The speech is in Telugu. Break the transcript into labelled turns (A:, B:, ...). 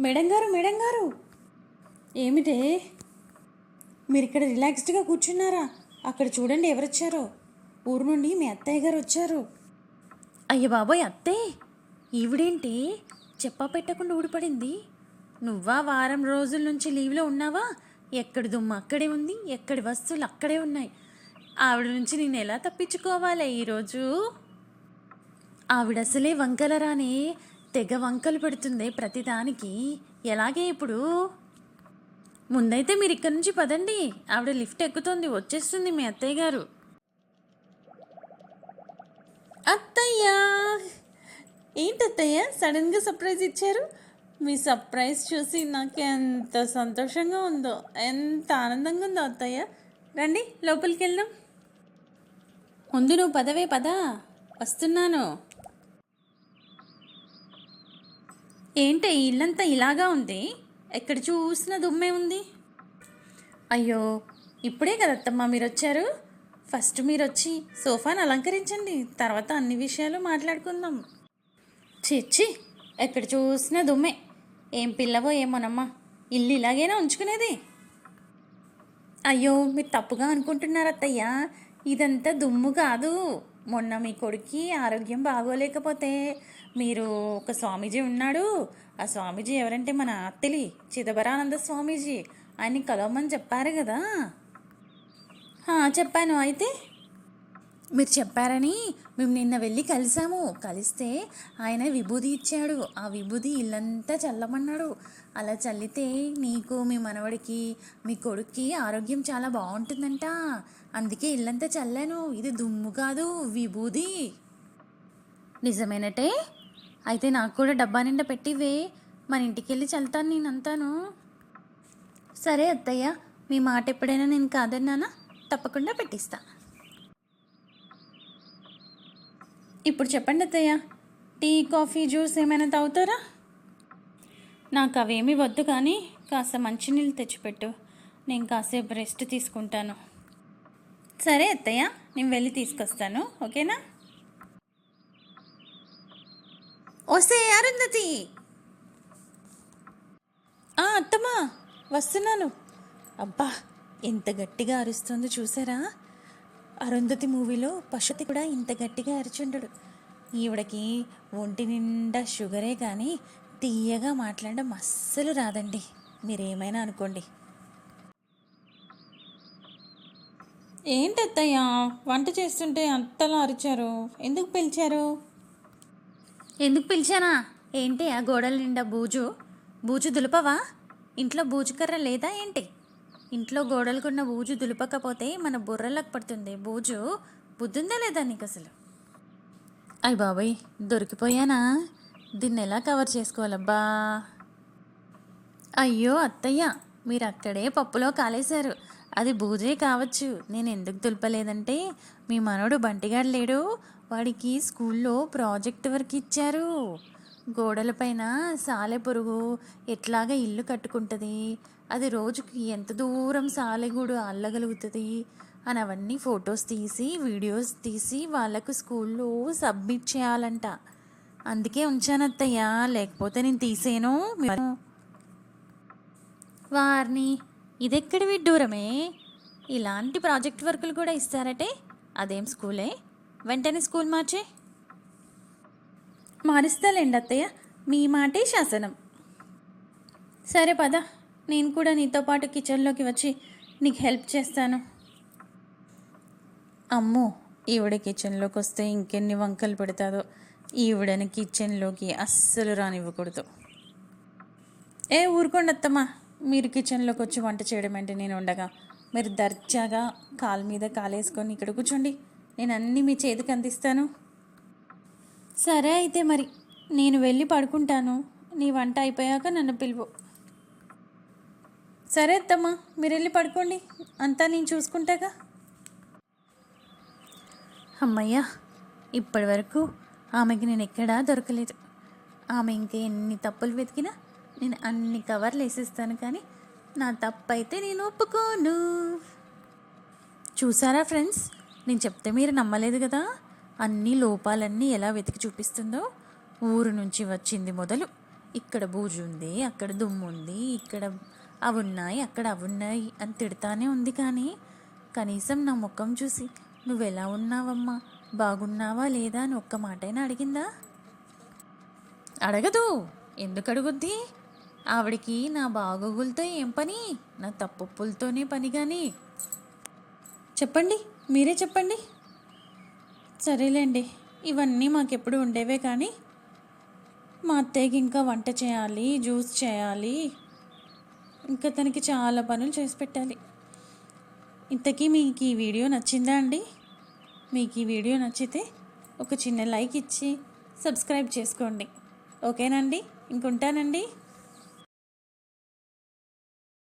A: మేడం గారు మేడం గారు. ఏమిటే? మీరు ఇక్కడ రిలాక్స్డ్గా కూర్చున్నారా? అక్కడ చూడండి ఎవరొచ్చారో. ఊరు నుండి మీ అత్తయ్య గారు వచ్చారు.
B: అయ్య బాబోయ్ అత్తే! ఈవిడేంటి? చెప్పా పెట్టకుండా ఊడిపడింది. నువ్వా వారం రోజుల నుంచి లీవ్లో ఉన్నావా? ఎక్కడి దుమ్ము అక్కడే ఉంది ఎక్కడి వస్తువులు అక్కడే ఉన్నాయి. ఆవిడ నుంచి నేను ఎలా తప్పించుకోవాలి ఈరోజు? ఆవిడ అసలే వంకలరానే. తెగ వంకలు పెడుతుంది ప్రతిదానికి ఎలాగే ఇప్పుడు? ముందైతే మీరు ఇక్కడి నుంచి పదండి. ఆవిడ లిఫ్ట్ ఎక్కుతుంది వచ్చేస్తుంది మీ అత్తయ్య గారు.
A: అత్తయ్యా! ఏంటి అత్తయ్య సడన్గా సర్ప్రైజ్ ఇచ్చారు? మీ సర్ప్రైజ్ చూసి నాకు ఎంత సంతోషంగా ఉందో ఎంత ఆనందంగా ఉందో అత్తయ్య. రండి లోపలికి వెళ్దాం ముందు నువ్వు పదవే పద. వస్తున్నాను. ఏంటి ఇల్లంతా ఇలాగా ఉంది? ఎక్కడ చూసినా దుమ్మే ఉంది? అయ్యో ఇప్పుడే కదత్తమ్మా మీరు వచ్చారు ఫస్ట్ మీరు వచ్చి సోఫాను అలంకరించండి తర్వాత అన్ని విషయాలు మాట్లాడుకుందాం. చిచ్చి ఎక్కడ చూసినా దుమ్మే. ఏం పిల్లవో ఏమోనమ్మా ఇల్లు ఇలాగైనా ఉంచుకునేది? అయ్యో మీరు తప్పుగా అనుకుంటున్నారు అత్తయ్య ఇదంతా దుమ్ము కాదు. మొన్న మీ కొడుక్కి ఆరోగ్యం బాగోలేకపోతే మీరు ఒక స్వామీజీ ఉన్నాడు. ఆ స్వామీజీ ఎవరంటే మన అత్తలి చిదబరానంద స్వామీజీ. ఆయన్ని కలవమని చెప్పారు కదా? చెప్పాను. అయితే మీరు చెప్పారని మేము నిన్న వెళ్ళి కలిసాము. కలిస్తే ఆయన విభూది ఇచ్చాడు. ఆ విభూది ఇల్లంతా చల్లమన్నాడు. అలా చల్లితే నీకు మీ మనవడికి మీ కొడుక్కి ఆరోగ్యం చాలా బాగుంటుందంట. అందుకే ఇల్లంతా చల్లాను. ఇది దుమ్ము కాదు విభూది నిజమేనటే? అయితే నాకు కూడా డబ్బా నిండా పెట్టివే మన ఇంటికి వెళ్ళి చల్లుతాను నేను అంతాను సరే అత్తయ్య మీ మాట ఎప్పుడైనా నేను కాదన్నానా? తప్పకుండా పెట్టిస్తా. ఇప్పుడు చెప్పండి అత్తయ్య. టీ కాఫీ జ్యూస్ ఏమైనా తాగుతారా? నాకు అవేమీ వద్దు కానీ కాస్త మంచినీళ్ళు తెచ్చిపెట్టు. నేను కాసేపు రెస్ట్ తీసుకుంటాను. సరే అత్తయ్య నేను వెళ్ళి తీసుకొస్తాను. ఓకేనా? వస్తే అరుంధతి! ఆ, అత్తమ్మా! వస్తున్నాను. అబ్బా ఎంత గట్టిగా అరుస్తుందో చూసారా? అరుంధతి మూవీలో పశుతి కూడా ఇంత గట్టిగా అరిచుండడు. ఈవిడకి ఒంటి నిండా షుగరే కానీ తీయగా మాట్లాడడం అస్సలు రాదండి. మీరేమైనా అనుకోండి. ఏంటత్తయ్య? వంట చేస్తుంటే అంతలా అరిచారు. ఎందుకు పిలిచారు?
B: ఎందుకు పిలిచానా? ఏంటి ఆ గోడల నిండా బూజు? బూజు దులపవా? ఇంట్లో బూజు కర్ర లేదా ఏంటి? ఇంట్లో గోడలకున్న బూజు దులపకపోతే మన బుర్రలకు పడుతుంది. బూజు బుద్ధిందా లేదా నీకు అసలు అయ్య బాబాయ్ దొరికిపోయానా? దీన్ని ఎలా కవర్ చేసుకోవాలబ్బా? అయ్యో అత్తయ్య మీరు అక్కడే పప్పులో కాలేశారు. అది బూజే కావచ్చు. నేను ఎందుకు దులపలేదంటే మీ మనోడు బంటిగాడు లేడు. వాడికి స్కూల్లో ప్రాజెక్ట్ వర్క్ ఇచ్చారు. గోడలపైన సాలెపురుగు ఎట్లాగ ఎట్లాగా ఇల్లు కట్టుకుంటుంది? అది రోజుకి ఎంత దూరం సాలెగూడు అల్లగలుగుతుంది? అని అవన్నీ ఫొటోస్ తీసి వీడియోస్ తీసి వాళ్ళకు స్కూల్లో సబ్మిట్ చేయాలంట. అందుకే ఉంచాను అత్తయ్య లేకపోతే నేను తీసేను మీరు వారిని ఇదెక్కడ విడ్డూరమే? ఇలాంటి ప్రాజెక్ట్ వర్కులు కూడా ఇస్తారటే? అదేం స్కూలే? వెంటనే స్కూల్ మార్చే?
A: మారుస్తాలేండి అత్తయ్య. మీ మాటే శాసనం. సరే పద. నేను కూడా నీతో పాటు కిచెన్లోకి వచ్చి నీకు హెల్ప్ చేస్తాను. అమ్మో ఈవిడ కిచెన్లోకి వస్తే ఇంకెన్ని వంకలు పెడతాదో. ఈవిడని కిచెన్లోకి అస్సలు రానివ్వకూడదు. ఏ ఊరుకోండి అత్తమ్మా. మీరు కిచెన్లోకి వచ్చి వంట చేయడం అంటే నేను ఉండగా. మీరు దర్జాగా కాలు మీద కాలేసుకొని ఇక్కడ కూర్చోండి. నేను అన్నీ మీ చేతికి అందిస్తాను. సరే అయితే మరి నేను వెళ్ళి పడుకుంటాను. నీ వంట అయిపోయాక నన్ను పిలువు. సరే అత్తమ్మా మీరు వెళ్ళి పడుకోండి. అంతా నేను చూసుకుంటాగా?
B: అమ్మయ్యా ఇప్పటి వరకు ఆమెకి నేను ఎక్కడా దొరకలేదు. ఆమె ఇంకా ఎన్ని తప్పులు వెతికినా నేను అన్ని కవర్లు వేసేస్తాను కానీ నా తప్పు అయితే నేను ఒప్పుకోను. చూసారా ఫ్రెండ్స్ నేను చెప్తే మీరు నమ్మలేదు కదా? అన్ని లోపాలన్నీ ఎలా వెతికి చూపిస్తుందో ఊరు నుంచి వచ్చింది మొదలు. ఇక్కడ బూజు ఉంది అక్కడ దుమ్ము ఉంది ఇక్కడ అవి ఉన్నాయి అక్కడ అవి ఉన్నాయి అని తిడతానే ఉంది కానీ కనీసం నా ముఖం చూసి నువ్వెలా ఉన్నావమ్మా? బాగున్నావా లేదా అని ఒక్క మాటైనా అడిగిందా? అడగదు. ఎందుకు అడుగుద్ది? ఆవిడికి నా బాగోగులతో ఏం పని? నా తప్పులతోనే పని కానీ
A: చెప్పండి మీరే చెప్పండి. సరేలేండి ఇవన్నీ మాకెప్పుడు ఉండేవే కానీ మా అత్తయ్యకి ఇంకా వంట చేయాలి జ్యూస్ చేయాలి. ఇంకా తనకి చాలా పనులు చేసి పెట్టాలి. ఇంతకీ మీకు ఈ వీడియో నచ్చిందా అండి? మీకు ఈ వీడియో నచ్చితే ఒక చిన్న లైక్ ఇచ్చి సబ్స్క్రైబ్ చేసుకోండి. ఓకేనండి? ఇంకుంటానండి?